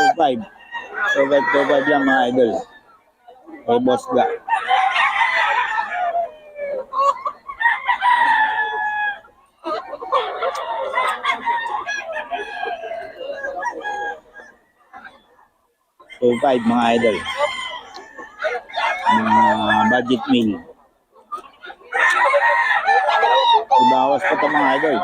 2.5. 2.5, 2.5 lang mga idol. Kay Boss Ga. Two five mga idol. Mga budget meal. Ibawas pa ito mga idol.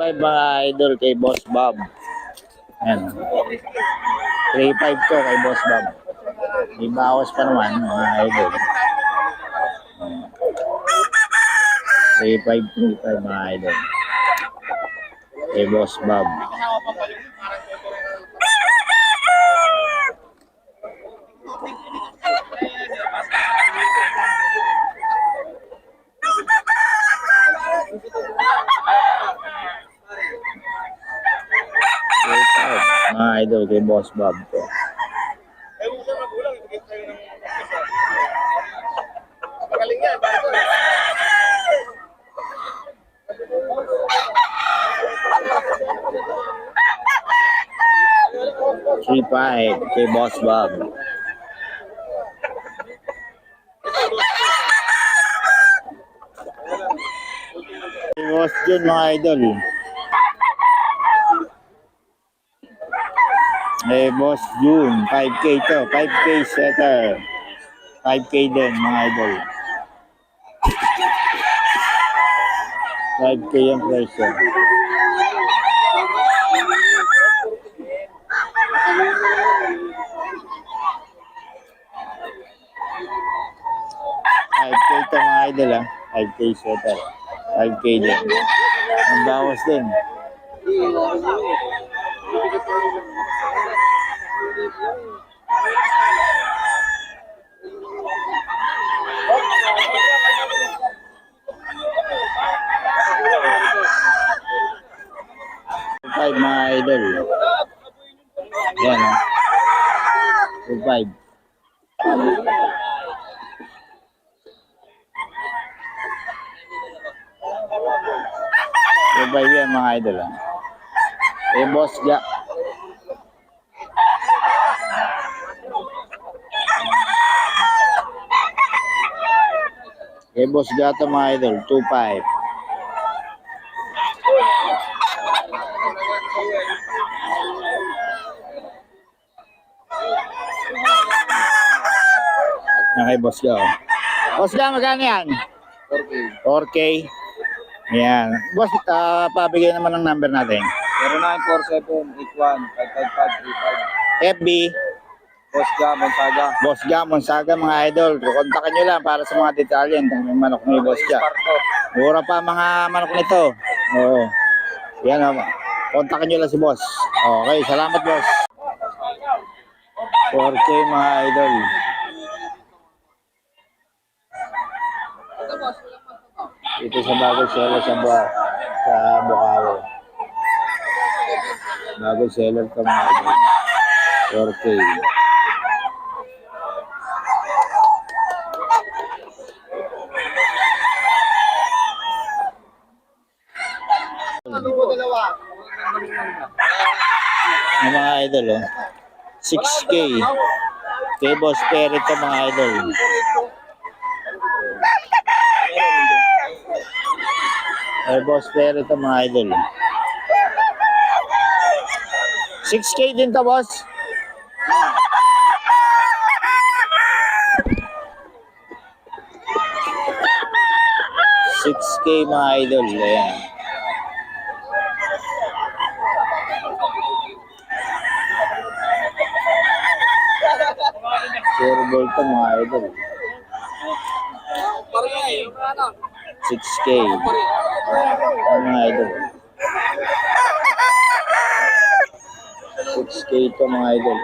Five mga idol kay Boss Bob. Ayan. 3.5 to kay Boss Bob. Ibawas pa naman mga idol. 3.5, 3.5 mga idol. Kay Boss Bob. Mga idol kay Boss Bob to. Three five kay Boss Bob. Kay Boss Jun mga idol. Eh, Boss Jun, 5K to. 5K setter. 5K din mga idol. 5K yung presyo. Five K to mga idol ah. 5K setter. 5K din. Ang bawas din. Five mga idol. Yan ah. Two five. Five yan mga idol ah. Eh, boss ga. Eh, boss gato mga idol. Two five. Yan kay boss ga. oh. Boss ga, magkano yan? 4K. Yan. Boss, ah, pabigay naman ng number natin. 0947-81-55535. FB, Boss Jam, Monsaga. Boss Ga, Monsaga, mga idol. Kontakin nyo lang para sa mga detalye. Ang manok ni Boss Ga. Parto. Mura pa mga manok nito. Oo. Yan o. Kontakin nyo lang si Boss. Okay, salamat Boss. 4K mga idol. Dito sa Bagol Seller sa Buha, sa Bukawi. Bagol Seller to mga idol. 4K. Yung mga idol, oh. 6K. Kay Boss Perry to mga idol. Kay Boss Perry to mga idol. 6K din to, boss. Six K mga idol. Ayan. Pure gold to mga idol. 6K. Ang mga idol. 6K to mga idol.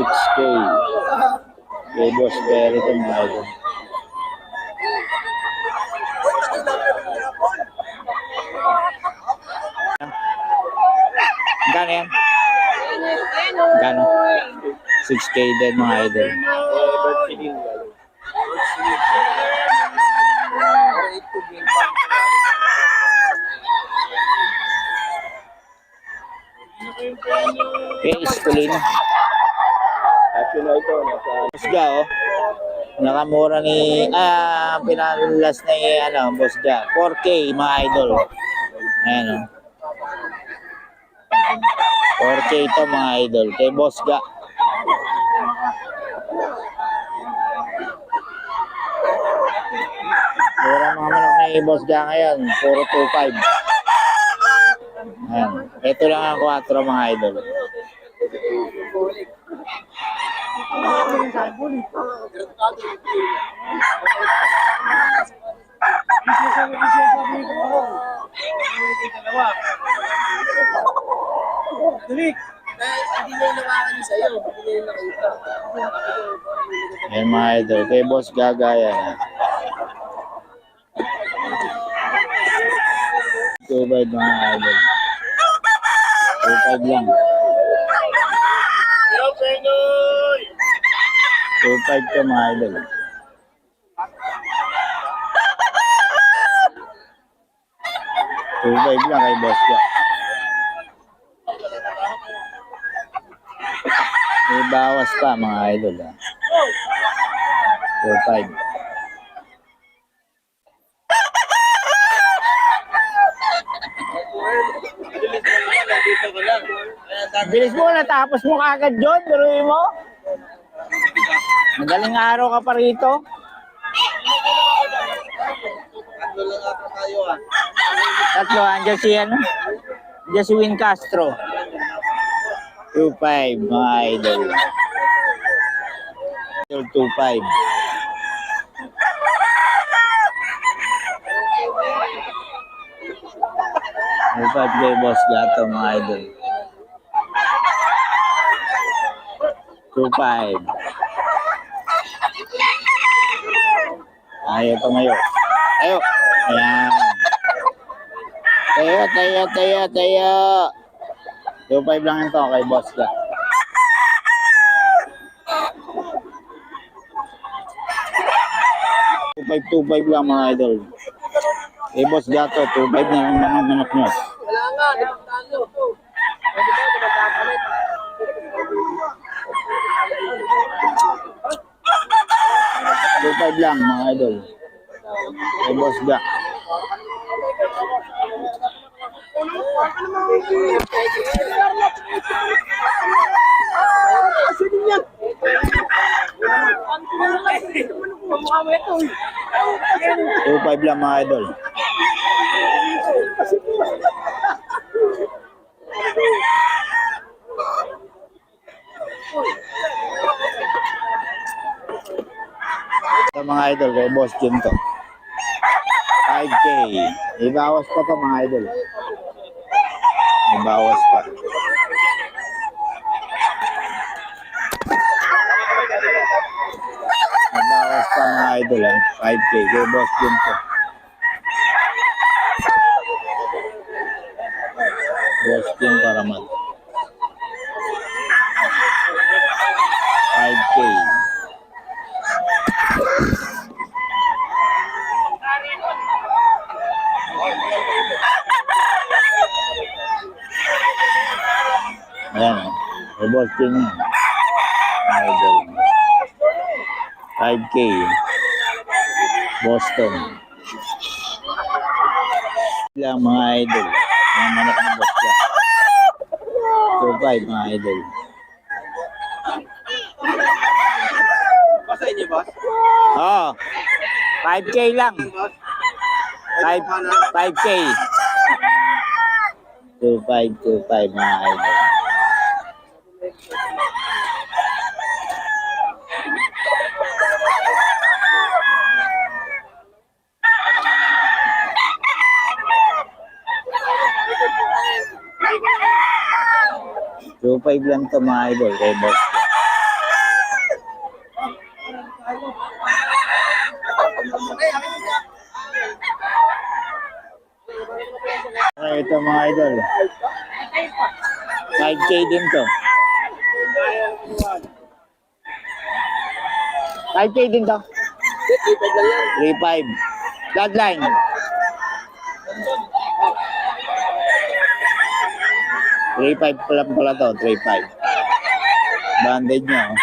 Six K. Kay Boss Perry to mga idol. magkano yan? Magkano? 6K din mga idol. Okay, iskulin. At yun na ito, nasa Bosga, oh. Nakamura ni, ah, pinalas na ni, ano, Bosga. 4K, mga idol. Ayan, oh. 4K ito, mga idol. Kay Bosga. Manok na Bosga ngayon. Puro 2.5. Ayan. Ito lang ang 4, mga idol. Ayan mga idol. Kay Boss Gaga yan. Bad mga idol. Two five lang. Two five to mga idol. Two five lang kay Boss Gaga. May bawas pa mga idol. Ah. Two five. Bilis mo, natapos mo kagad John, tuloy mo. Magaling araw ka pa rito. Tatlo lang ata tayo ah. Tatlo, andyan si ano? Andyan si Win Castro. 2-5, mga idol. Idol 2-5. Two-five kay Boss Gato, mga idol. 2-5. Ayaw tumayo. Tayo. Ayan. Tayo, tayo, tayo, tayo. 2.5 lang ito kay Boss ka. Two five, two five lang mga idol. Kay Boss Gato, two five na lang manok manok nyo. Wala nga, nagpuntahan nyo. Pwede ba, nagpapalit? Two five lang mga idol. Kay Boss Ga. Two five lang mga idol. Ito mga idol, kay Boss Jim to. 5K. Ibawas pa to mga idol. Ibawas pa. Ibawas pa mga idol ha. 5K. Kay Boss Jim to. Boss Jim Paramat. 5K. Ayan o. May boss king. Idol. 5K. Boston. Lang mga idol. Mga manok ng boss ka. 2-5 mga idol. Basta inyo, boss? Oo. 5K lang. Boss? 5, 5K. 2-5, 2-5 mga idol. Two five lang to mga idol kay boss. ko. Okay, ito mga idol. 5K din to. 5K din to. Dito lang yan. 3.5. Bloodline. Three five pa lang pala to, three five. Bandage niya, oh.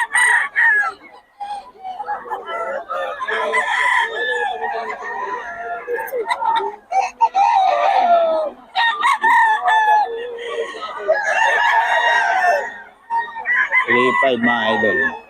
Three five mga idol.